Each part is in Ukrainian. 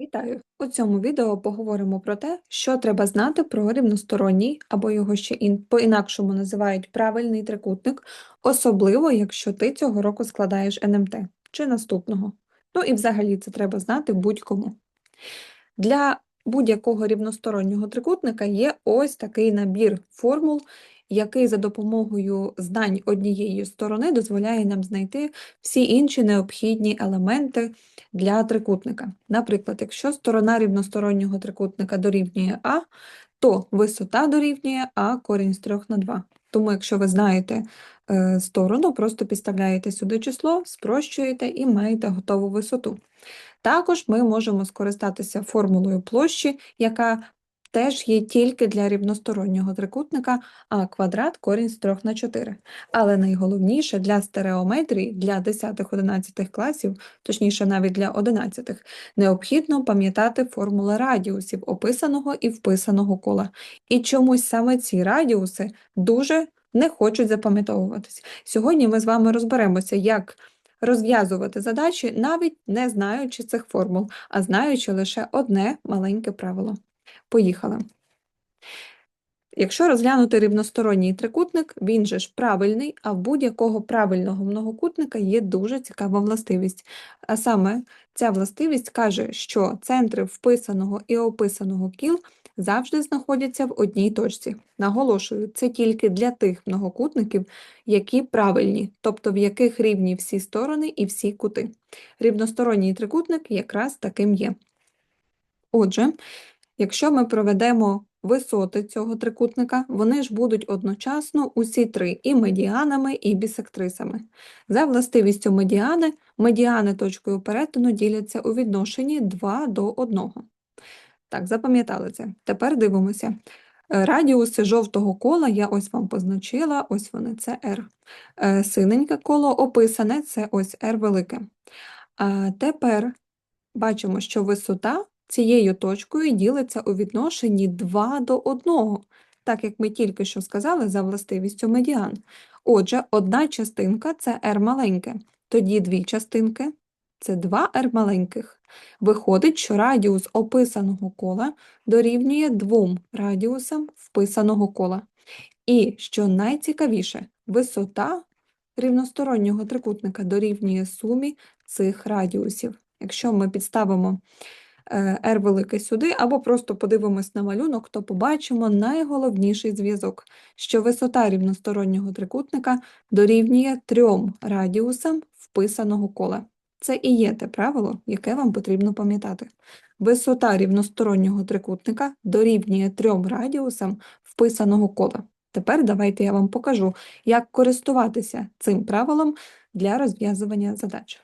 Вітаю! У цьому відео поговоримо про те, що треба знати про рівносторонній, або його ще ін... по-інакшому називають правильний трикутник, особливо, якщо ти цього року складаєш НМТ чи наступного. Ну і взагалі це треба знати будь-кому. Для будь-якого рівностороннього трикутника є ось такий набір формул, який за допомогою знань однієї сторони дозволяє нам знайти всі інші необхідні елементи для трикутника. Наприклад, якщо сторона рівностороннього трикутника дорівнює А, то висота дорівнює А корінь з 3 на 2. Тому, якщо ви знаєте е, сторону, просто підставляєте сюди число, спрощуєте і маєте готову висоту. Також ми можемо скористатися формулою площі, яка теж є тільки для рівностороннього трикутника, а квадрат корінь з 3 на 4. Але найголовніше для стереометрії, для 10-11 класів, точніше навіть для 11, необхідно пам'ятати формули радіусів описаного і вписаного кола. І чомусь саме ці радіуси дуже не хочуть запам'ятовуватись. Сьогодні ми з вами розберемося, як розв'язувати задачі, навіть не знаючи цих формул, а знаючи лише одне маленьке правило. Поїхали. Якщо розглянути рівносторонній трикутник, він же ж правильний, а в будь-якого правильного многокутника є дуже цікава властивість. А саме ця властивість каже, що центри вписаного і описаного кіл завжди знаходяться в одній точці. Наголошую, це тільки для тих многокутників, які правильні, тобто в яких рівні всі сторони і всі кути. Рівносторонній трикутник якраз таким є. Отже, якщо ми проведемо висоти цього трикутника, вони ж будуть одночасно усі три і медіанами, і бісектрисами. За властивістю медіани, медіани точкою перетину діляться у відношенні 2 до 1. Так, запам'ятали це. Тепер дивимося. Е, радіуси жовтого кола я ось вам позначила, ось вони, це R. Е, синеньке коло описане, це ось R велике. А тепер бачимо, що висота цією точкою ділиться у відношенні 2 до 1, так як ми тільки що сказали за властивістю медіан. Отже, одна частинка це R маленьке, тоді дві частинки це 2 R маленьких. Виходить, що радіус описаного кола дорівнює двом радіусам вписаного кола. І, що найцікавіше, висота рівностороннього трикутника дорівнює сумі цих радіусів. Якщо ми підставимо r е, велике сюди, або просто подивимось на малюнок, то побачимо найголовніший зв'язок, що висота рівностороннього трикутника дорівнює трьом радіусам вписаного кола. Це і є те правило, яке вам потрібно пам'ятати. Висота рівностороннього трикутника дорівнює трьом радіусам вписаного кола. Тепер давайте я вам покажу, як користуватися цим правилом для розв'язування задач.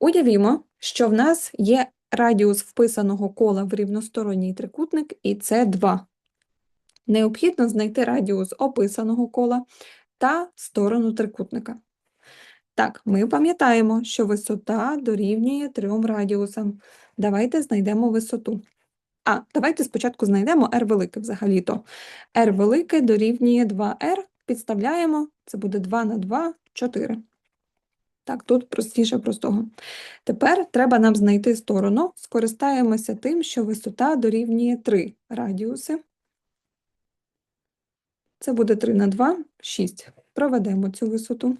Уявімо, що в нас є радіус вписаного кола в рівносторонній трикутник, і це 2. Необхідно знайти радіус описаного кола та сторону трикутника. Так, ми пам'ятаємо, що висота дорівнює трьом радіусам. Давайте знайдемо висоту. А, давайте спочатку знайдемо r велике взагалі-то. r велике дорівнює 2r, підставляємо, це буде 2 на 2, 4. Так, тут простіше простого. Тепер треба нам знайти сторону, скористаємося тим, що висота дорівнює 3 радіуси. Це буде 3 на 2, 6. Проведемо цю висоту.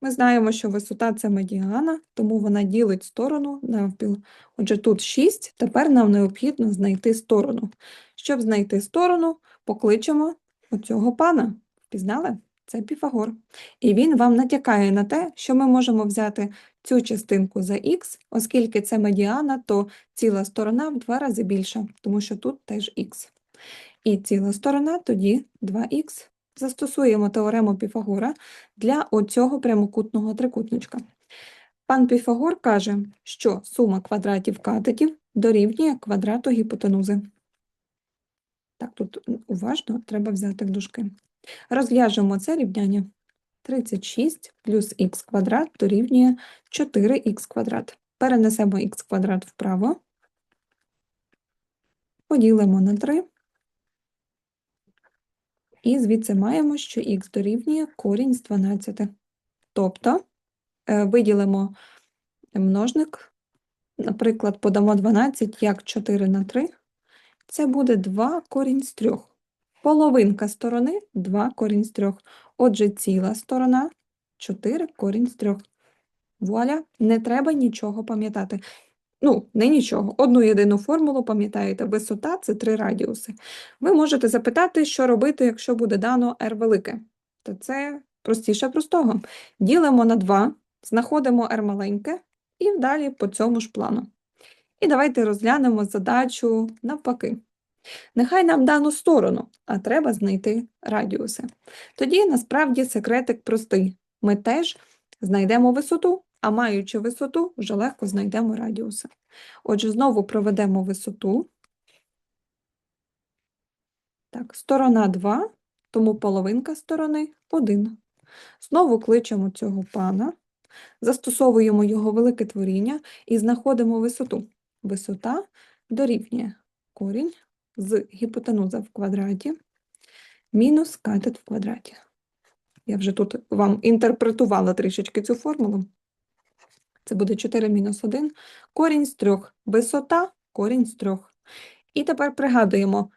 Ми знаємо, що висота це медіана, тому вона ділить сторону навпіл. Отже, тут 6, тепер нам необхідно знайти сторону. Щоб знайти сторону, покличемо оцього пана. Впізнали? Це Піфагор. І він вам натякає на те, що ми можемо взяти цю частинку за х, оскільки це медіана, то ціла сторона в два рази більша, тому що тут теж х. І ціла сторона тоді 2х. Застосуємо теорему Піфагора для оцього прямокутного трикутничка. Пан Піфагор каже, що сума квадратів катетів дорівнює квадрату гіпотенузи. Так, тут уважно треба взяти в дужки. Розв'яжемо це рівняння. 36 плюс х квадрат дорівнює 4х квадрат. Перенесемо х квадрат вправо, поділимо на 3. І звідси маємо, що х дорівнює корінь з 12. Тобто е, виділимо множник Наприклад, подамо 12 як 4 на 3. Це буде 2 корінь з 3. Половинка сторони 2 корінь з 3. Отже, ціла сторона 4 корінь з 3. Вуаля, не треба нічого пам'ятати. Ну, не нічого. Одну єдину формулу пам'ятаєте. Висота – це 3 радіуси. Ви можете запитати, що робити, якщо буде дано r велике. То це простіше простого. Ділимо на 2, знаходимо r маленьке і далі по цьому ж плану. І давайте розглянемо задачу навпаки. Нехай нам дано сторону, а треба знайти радіуси. Тоді насправді секретик простий. Ми теж знайдемо висоту, а маючи висоту, вже легко знайдемо радіуси. Отже, знову проведемо висоту. Так, сторона 2, тому половинка сторони 1. Знову кличемо цього пана, застосовуємо його велике творіння і знаходимо висоту. Висота дорівнює корінь з гіпотенуза в квадраті мінус катет в квадраті. Я вже тут вам інтерпретувала трішечки цю формулу. Це буде 4 мінус 1, корінь з 3, висота, корінь з 3. І тепер пригадуємо,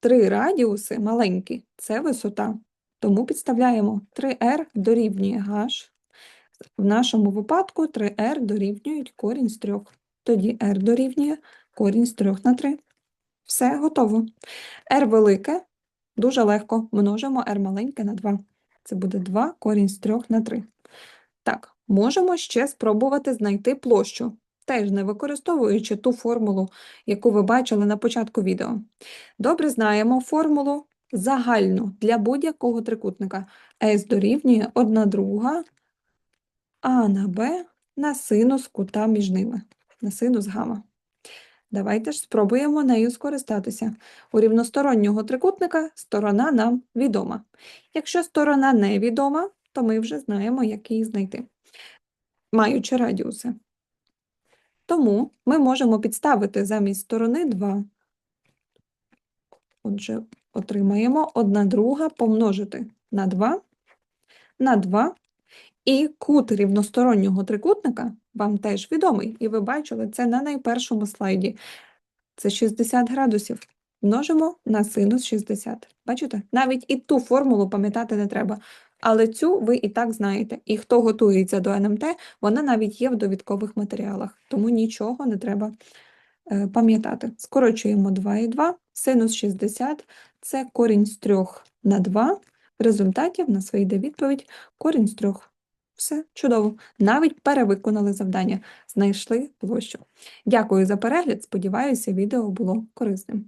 три радіуси маленькі – це висота. Тому підставляємо 3r дорівнює h. В нашому випадку 3r дорівнюють корінь з 3. Тоді r дорівнює корінь з 3 на 3. Все, готово. r велике, дуже легко, множимо r маленьке на 2. Це буде 2 корінь з 3 на 3. Так, можемо ще спробувати знайти площу, теж не використовуючи ту формулу, яку ви бачили на початку відео. Добре знаємо формулу загальну для будь-якого трикутника. S дорівнює 1 друга А на Б на синус кута між ними, на синус гама. Давайте ж спробуємо нею скористатися. У рівностороннього трикутника сторона нам відома. Якщо сторона невідома, то ми вже знаємо, як її знайти, маючи радіуси. Тому ми можемо підставити замість сторони 2. Отже, отримаємо 1 друга помножити на 2, на 2. І кут рівностороннього трикутника вам теж відомий, і ви бачили це на найпершому слайді. Це 60 градусів. Множимо на синус 60. Бачите? Навіть і ту формулу пам'ятати не треба. Але цю ви і так знаєте. І хто готується до НМТ, вона навіть є в довідкових матеріалах, тому нічого не треба е, пам'ятати. Скорочуємо 2 і 2, синус 60 – це корінь з 3 на 2. В результаті в нас вийде відповідь корінь з 3. Все, чудово. Навіть перевиконали завдання, знайшли площу. Дякую за перегляд, сподіваюся, відео було корисним.